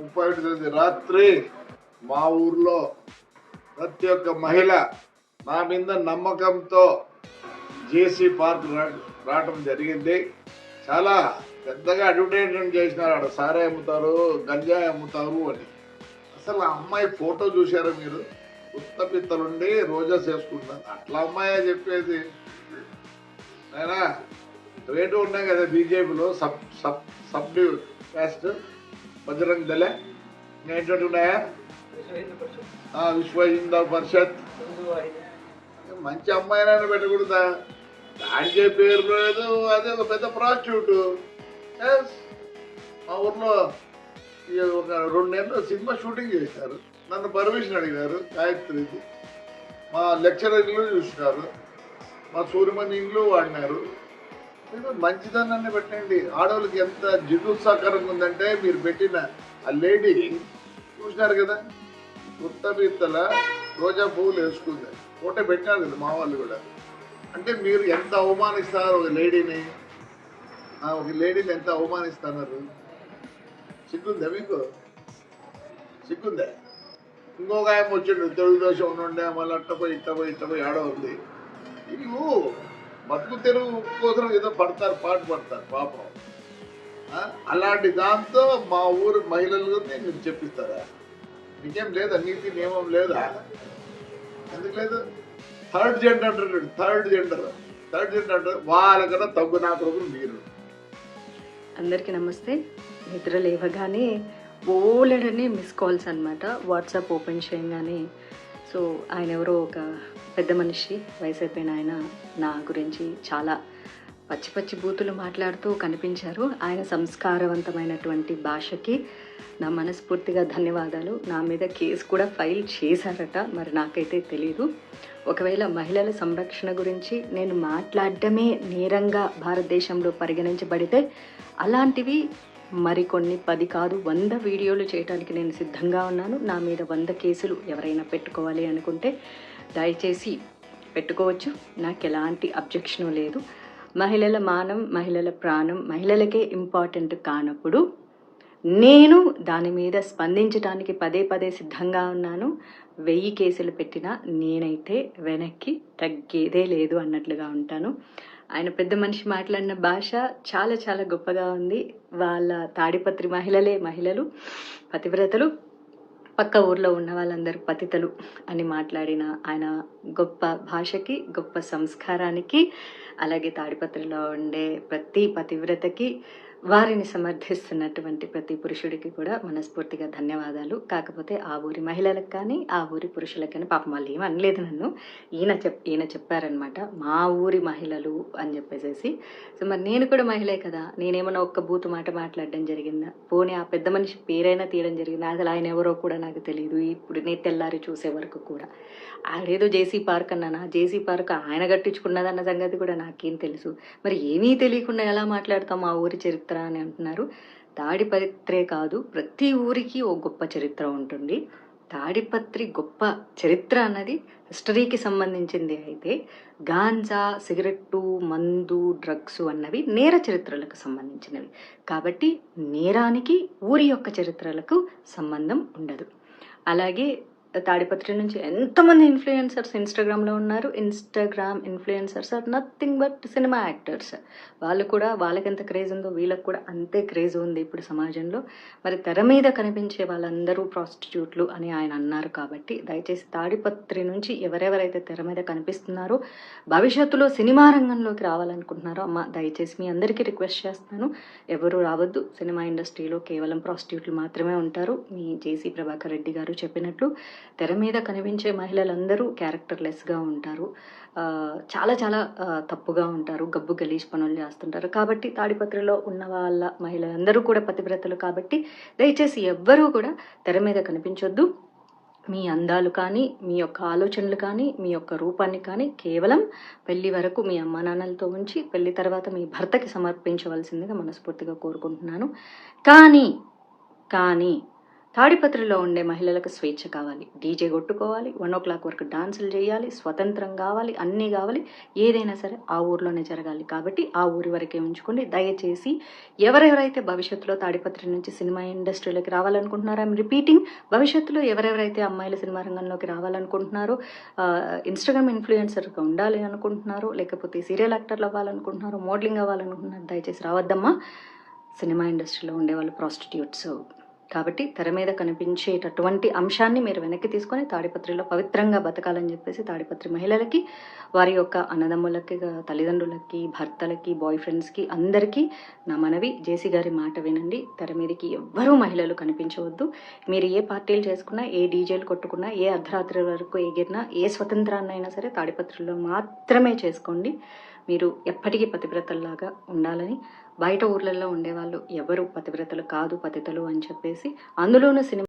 ముప్పై ఒకటి తేదీ రాత్రి మా ఊర్లో ప్రతి ఒక్క మహిళ నా మీద నమ్మకంతో జేసీ పార్క్ రావటం జరిగింది. చాలా పెద్దగా అడ్వర్టైజ్మెంట్ చేసినారు ఆడ సారే అమ్ముతారు గంజా అమ్ముతారు అని. అసలు ఆ అమ్మాయి ఫోటో చూశారా మీరు? ఉత్త పిత్తలుండి రోజా చేసుకుంటారు అట్లా అమ్మాయే చెప్పేది. అయినా రేటు ఉన్నాయి కదా బీజేపీలో sub sub sub caste? Bajrang Dal ఏంటంటే ఉన్నాయా విశ్వ హిందూ పరిషత్ మంచి అమ్మాయినైనా పెట్టకూడదా దానికే పేరు లేదు అదే ఒక పెద్ద ప్రాస్టిట్యూట్ మా ఊర్లో ఒక రెండు నెలలు సినిమా షూటింగ్ చేశారు నన్ను పర్మిషన్ అడిగారు గాయత్రికి మా లెక్చరర్లు చూసినారు మా సూర్యమణి ఇంట్లో వాడినారు మీరు మంచిదనాన్ని పెట్టండి. ఆడవాళ్ళకి ఎంత జిగుత్సాకరంగా ఉందంటే మీరు పెట్టిన ఆ లేడీ చూసినారు కదా? కొత్త బీత్తల రోజా పువ్వులు వేసుకుంది. ఫోటో పెట్టినారు కదా మా వాళ్ళు కూడా. అంటే మీరు ఎంత అవమానిస్తారు ఒక లేడీని? ఆ, ఒక లేడీని ఎంత అవమానిస్తున్నారు? సిగ్గుందా మీకు? సిగ్గుందా? ఇంకొక ఆయన వచ్చిండు తెలుగుదేశం ఉండే మళ్ళీ అట్టపోయి ఇట్టపోయి ఇట్టపోయి ఆడవుంది ఉంది బతుకు తెరువు కోసం ఏదో పడతారు పాట పడతారు పాపం. అలాంటి దాంతో మా ఊరు మహిళలు మీరు చెప్పిస్తారా? మీకేం లేదా? నీతి నియమం లేదా? ఎందుకు లేదు? థర్డ్ జెండర్ అంటారు థర్డ్ జెండర్ థర్డ్ జెండర్ అంటారు వాళ్ళకన్నా తగ్గు నా కొరకు మీరు. అందరికీ నమస్తే. నిద్ర లేవగానే ఓలెడని మిస్ కాల్స్ అనమాట వాట్సాప్ ఓపెన్ చేయగానే సో ఆయన ఎవరో ఒక పెద్ద మనిషి వయసు అయిపోయిన ఆయన నా గురించి చాలా పచ్చి పచ్చి బూతులు మాట్లాడుతూ కనిపించారు. ఆయన సంస్కారవంతమైనటువంటి భాషకి నా మనస్ఫూర్తిగా ధన్యవాదాలు. నా మీద కేసు కూడా ఫైల్ చేశారట మరి నాకైతే తెలీదు. ఒకవేళ మహిళల సంరక్షణ గురించి నేను మాట్లాడటమే నేరంగా భారతదేశంలో పరిగణించబడితే అలాంటివి మరికొన్ని పది కాదు వంద వీడియోలు చేయడానికి నేను సిద్ధంగా ఉన్నాను. నా మీద వంద కేసులు ఎవరైనా పెట్టుకోవాలి అనుకుంటే దయచేసి పెట్టుకోవచ్చు. నాకు ఎలాంటి అబ్జెక్షన్ లేదు. మహిళల మానం మహిళల ప్రాణం మహిళలకే ఇంపార్టెంట్ కానప్పుడు నేను దాని మీద స్పందించడానికి పదే పదే సిద్ధంగా ఉన్నాను. వెయ్యి కేసులు పెట్టినా నేనైతే వెనక్కి తగ్గేదే లేదు అన్నట్లుగా ఉంటాను. ఆయన పెద్ద మనిషి మాట్లాడిన భాష చాలా చాలా గొప్పగా ఉంది. వాళ్ళ తాడిపత్రి మహిళలే మహిళలు పతివ్రతలు పక్క ఊర్లో ఉన్న వాళ్ళందరూ పతితలు అని మాట్లాడిన ఆయన గొప్ప భాషకి గొప్ప సంస్కారానికి అలాగే తాడిపత్రిలో ఉండే ప్రతి పతివ్రతకి వారిని సమర్థిస్తున్నటువంటి ప్రతి పురుషుడికి కూడా మనస్ఫూర్తిగా ధన్యవాదాలు. కాకపోతే ఆ ఊరి మహిళలకు కానీ ఆ ఊరి పురుషులకు కానీ పాపం వాళ్ళు ఏమనలేదు నన్ను. ఈయన చెప్ ఈయన చెప్పారనమాట మా ఊరి మహిళలు అని చెప్పేసేసి. సో మరి నేను కూడా మహిళే కదా నేనేమన్నా ఒక్క బూతు మాట మాట్లాడడం జరిగిందా? పోనీ ఆ పెద్ద మనిషి పేరైనా తీయడం జరిగిందా? అసలు ఆయన ఎవరో కూడా నాకు తెలియదు ఇప్పుడు నేను తెల్లారి చూసే వరకు కూడా. ఆడేదో జేసీ పార్క్ అన్నానా? జేసీ పార్క్ ఆయన కట్టించుకున్నదన్న సంగతి కూడా నాకేం తెలుసు. మరి ఏమీ తెలియకుండా ఎలా మాట్లాడతాం మా ఊరి చరిత్ర? అని అంటున్నారు. తాడిపత్రే కాదు ప్రతి ఊరికి ఓ గొప్ప చరిత్ర ఉంటుంది. తాడిపత్రి గొప్ప చరిత్ర అన్నది హిస్టరీకి సంబంధించింది అయితే గాంజా సిగరెట్టు మందు డ్రగ్స్ అన్నవి నేర చరిత్రలకు సంబంధించినవి. కాబట్టి నేరానికి ఊరి యొక్క చరిత్రలకు సంబంధం ఉండదు. అలాగే తాడిపత్రి నుంచి ఎంతమంది ఇన్ఫ్లుయెన్సర్స్ ఇన్స్టాగ్రామ్లో ఉన్నారు? Instagram influencers are nothing but cinema actors. వాళ్ళు కూడా వాళ్ళకి ఎంత క్రేజ్ ఉందో వీళ్ళకి కూడా అంతే క్రేజ్ ఉంది ఇప్పుడు సమాజంలో. మరి తెర మీద కనిపించే వాళ్ళందరూ ప్రాస్టిట్యూట్లు అని ఆయన అన్నారు కాబట్టి దయచేసి తాడిపత్రి నుంచి ఎవరెవరైతే తెర మీద కనిపిస్తున్నారో భవిష్యత్తులో సినిమా రంగంలోకి రావాలనుకుంటున్నారో అమ్మ దయచేసి మీ అందరికీ రిక్వెస్ట్ చేస్తున్నాను ఎవరు రావద్దు. సినిమా ఇండస్ట్రీలో కేవలం ప్రాస్టిట్యూట్లు మాత్రమే ఉంటారు. మీ జేసీ ప్రభాకర్ రెడ్డి గారు చెప్పినట్లు తెర మీద కనిపించే మహిళలందరూ క్యారెక్టర్లెస్గా ఉంటారు. చాలా చాలా తప్పుగా ఉంటారు. గబ్బు గలీజ్ పనులు చేస్తుంటారు. కాబట్టి తాడిపత్రిలో ఉన్న వాళ్ళ మహిళలందరూ కూడా పతివ్రతలు కాబట్టి దయచేసి ఎవ్వరూ కూడా తెర మీద కనిపించొద్దు. మీ అందాలు కానీ మీ యొక్క ఆలోచనలు కానీ మీ యొక్క రూపాన్ని కానీ కేవలం పెళ్ళి వరకు మీ అమ్మా నాన్నలతో ఉంచి పెళ్ళి తర్వాత మీ భర్తకి సమర్పించవలసిందిగా మనస్ఫూర్తిగా కోరుకుంటున్నాను. కానీ కానీ తాడిపత్రిలో ఉండే మహిళలకు స్వేచ్ఛ కావాలి. డీజే కొట్టుకోవాలి. వన్ ఓ క్లాక్ వరకు డాన్సులు చేయాలి. స్వతంత్రం కావాలి. అన్నీ కావాలి. ఏదైనా సరే ఆ ఊర్లోనే జరగాలి. కాబట్టి ఆ ఊరి వరకే ఉంచుకోండి. దయచేసి ఎవరెవరైతే భవిష్యత్తులో తాడిపత్రి నుంచి సినిమా ఇండస్ట్రీలోకి రావాలనుకుంటున్నారో ఐమ్ రిపీటింగ్ భవిష్యత్తులో ఎవరెవరైతే అమ్మాయిలు సినిమా రంగంలోకి రావాలనుకుంటున్నారో ఇన్స్టాగ్రామ్ ఇన్ఫ్లుయెన్సర్గా ఉండాలి అనుకుంటున్నారో లేకపోతే సీరియల్ యాక్టర్లు అవ్వాలనుకుంటున్నారో మోడలింగ్ అవ్వాలనుకుంటున్నారు దయచేసి రావద్దమ్మా. సినిమా ఇండస్ట్రీలో ఉండేవాళ్ళు ప్రాస్టిట్యూట్స్ కాబట్టి తెర మీద కనిపించేటటువంటి అంశాన్ని మీరు వెనక్కి తీసుకొని తాడిపత్రిలో పవిత్రంగా బతకాలని చెప్పేసి తాడిపత్రి మహిళలకి వారి యొక్క అన్నదమ్ములకి తల్లిదండ్రులకి భర్తలకి బాయ్ ఫ్రెండ్స్కి అందరికీ నా మనవి. జేసీ గారి మాట వినండి. తెర మీదకి ఎవ్వరూ మహిళలు కనిపించవద్దు. మీరు ఏ పార్టీలు చేసుకున్నా ఏ డీజేలు కొట్టుకున్నా ఏ అర్ధరాత్రి వరకు ఎగిరినా ఏ స్వతంత్రాన్నైనా సరే తాడిపత్రిలో మాత్రమే చేసుకోండి. మీరు ఎప్పటికీ పతివ్రతల్లాగా ఉండాలని బయట ఊర్లలో ఉండేవాళ్ళు ఎవరు పతివ్రతలు కాదు పతితలు అని చెప్పేసి అందులోనూ సినిమా